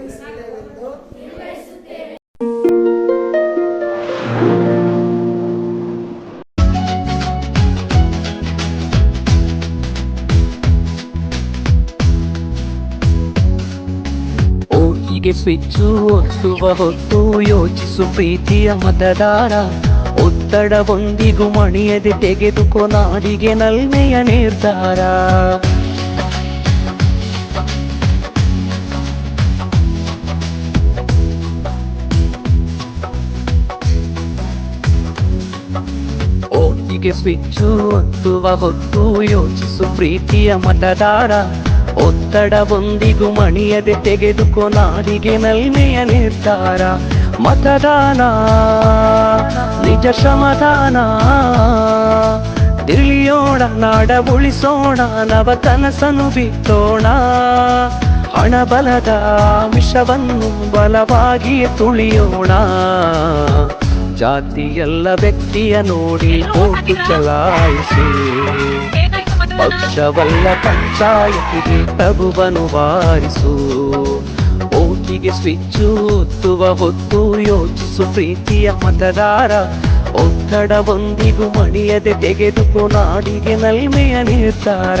ನಿರ್ವಹಿಸುತ್ತೇವೆಂದು ಓಟಿಗೆ switch ಒತ್ತುವ ಹೊತ್ತು ಯೋಚಿಸು ಪ್ರೀತಿಯ ಮತದಾರ. ಒತ್ತಡವೊಂದಿಗೂ ಮಣಿಯದೆ ತೆಗೆದುಕೊ ನಾಡಿಗೆ ನಲ್ಮೆಯ ನಿರ್ಧಾರ. ಓಟಿಗೆ ಸ್ವಿಚ್ಚು ಒತ್ತುವ ಹೊತ್ತು ಯೋಚಿಸು ಪ್ರೀತಿಯ ಮತದಾರ. ಒತ್ತಡವೊಂದಿಗೂ ಮಣಿಯದೆ ತೆಗೆದುಕೊ ನಾಡಿಗೆ ನಲ್ಮೆಯ ನಿರ್ಧಾರ. ಮತದಾನ, ನಿಜ ಶ್ರಮದಾನ. ತಿಳಿಯೋಣ ನಾಡ ಉಳಿಸೋಣ, ನವ ಕನಸನು ಬಿತ್ತೋಣ. ಹಣಬಲದ ವಿಷವನ್ನು ಬಲವಾಗಿ ತುಳಿಯೋಣ. ಜಾತಿಯಲ್ಲ ವ್ಯಕ್ತಿಯ ನೋಡಿ ಓಟು ಚಲಾಯಿಸಿ. ಪಕ್ಷವಲ್ಲ ಪಂಚಾಯತಿಗೆ ಪ್ರಭುವನು ವಾರಿಸು ಓಟಿಗೆ ಸ್ವಿಚ್ಚು ಒತ್ತುವ ಹೊತ್ತು ಯೋಚಿಸು ಪ್ರೀತಿಯ ಮತದಾರ. ಒತ್ತಡವೊಂದಿಗೂ ಮಣಿಯದೆ ತೆಗೆದುಕೊ ನಾಡಿಗೆ ನಲ್ಮೆಯ ನಿರ್ಧಾರ.